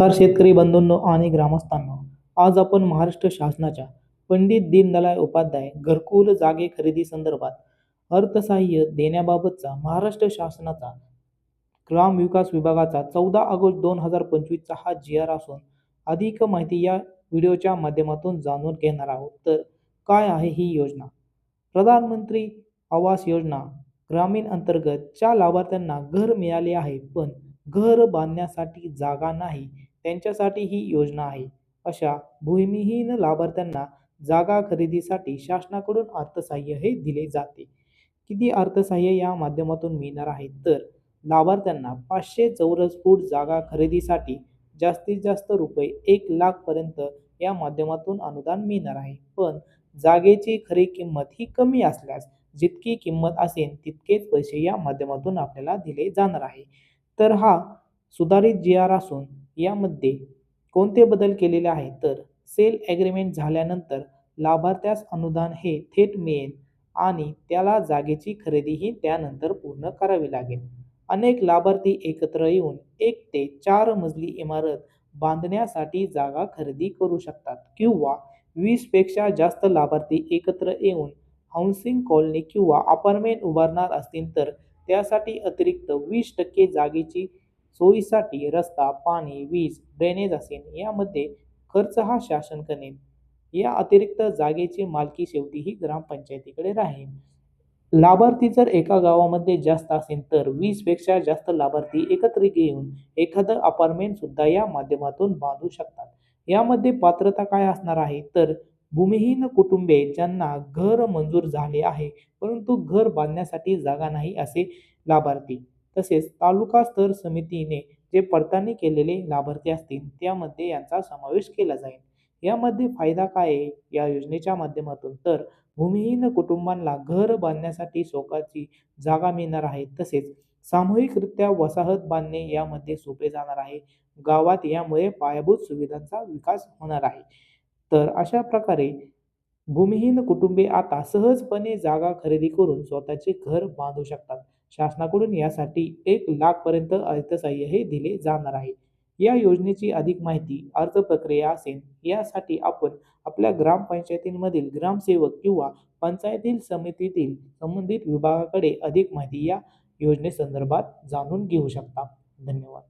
नमस्कार शेतकरी बंधूंनो आणि ग्रामस्थांनो. आज आपण महाराष्ट्र शासनाच्या पंडित दीनदयाळ उपाध्याय घरकुल जागे खरेदी संदर्भात अर्थसहाय्य देण्याबाबतचा महाराष्ट्र शासनाचा ग्राम विकास विभागाचा चौदा ऑगस्ट दोन हजार पंचवीसचा हा जी आर असून अधिक माहिती या व्हिडिओच्या माध्यमातून जाणून घेणार आहोत. तर काय आहे ही योजना? प्रधानमंत्री आवास योजना ग्रामीण अंतर्गत ज्या लाभार्थ्यांना घर मिळाले आहे पण घर बांधण्यासाठी जागा नाही त्यांच्यासाठी ही योजना आहे. अशा भूमिहीन लाभार्थ्यांना जागा खरेदीसाठी शासनाकडून अर्थसहाय्य हे दिले जाते. किती अर्थसहाय्य या माध्यमातून मिळणार आहे? तर लाभार्थ्यांना पाचशे चौरस फूट जागा खरेदीसाठी जास्तीत जास्त रुपये एक लाखपर्यंत या माध्यमातून अनुदान मिळणार आहे. पण जागेची खरी किंमत ही कमी असल्यास जितकी किंमत असेल तितकेच पैसे या माध्यमातून आपल्याला दिले जाणार आहे. तर हा सुधारित जी आर असून यामध्ये कोणते बदल केलेले आहेत? तर सेल ॲग्रीमेंट झाल्यानंतर लाभार्थ्यास अनुदान हे थेट मिळेल आणि त्याला जागेची खरेदीही त्यानंतर पूर्ण करावी लागेल. अनेक लाभार्थी एकत्र येऊन एक ते चार मजली इमारत बांधण्यासाठी जागा खरेदी करू शकतात किंवा वीसपेक्षा जास्त लाभार्थी एकत्र येऊन हाऊसिंग कॉलनी किंवा अपार्टमेंट उभारणार असतील तर त्यासाठी अतिरिक्त वीस टक्के जागेची सोयीसाठी रस्ता पाणी वीज ड्रेनेज असेल यामध्ये खर्च हा शासन करेल. या अतिरिक्त जागेची मालकी शेवटी ही ग्रामपंचायतीकडे राहील. लाभार्थी जर एका गावामध्ये जास्त असेल तर वीसपेक्षा जास्त लाभार्थी एकत्रित येऊन एखादं अपार्टमेंट सुद्धा या माध्यमातून बांधू शकतात. यामध्ये पात्रता काय असणार आहे? तर भूमिहीन कुटुंबे ज्यांना घर मंजूर झाले आहे परंतु घर बांधण्यासाठी जागा नाही असे लाभार्थी तसेच तालुका स्तर समितीने जे पडताळणी केलेले लाभार्थी असतील त्यामध्ये यांचा समावेश केला जाईल. यामध्ये फायदा काय आहे? या योजनेच्या माध्यमातून तर भूमिहीन कुटुंबांना घर बांधण्यासाठी स्वतःची जागा मिळणार आहे. तसेच सामूहिकरित्या वसाहत बांधणे यामध्ये सोपे जाणार आहे. गावात यामुळे पायाभूत सुविधांचा विकास होणार आहे. तर अशा प्रकारे भूमिहीन कुटुंबे आता सहजपणे जागा खरेदी करून स्वतःचे घर बांधू शकतात. शासनाकडून यासाठी एक लाखपर्यंत अर्थसहाय्य हे दिले जाणार आहे. या योजनेची अधिक माहिती अर्ज प्रक्रिया असेल यासाठी आपण आपल्या ग्रामपंचायतींमधील ग्रामसेवक किंवा पंचायतील समितीतील संबंधित विभागाकडे अधिक माहिती या योजनेसंदर्भात जाणून घेऊ शकता. धन्यवाद.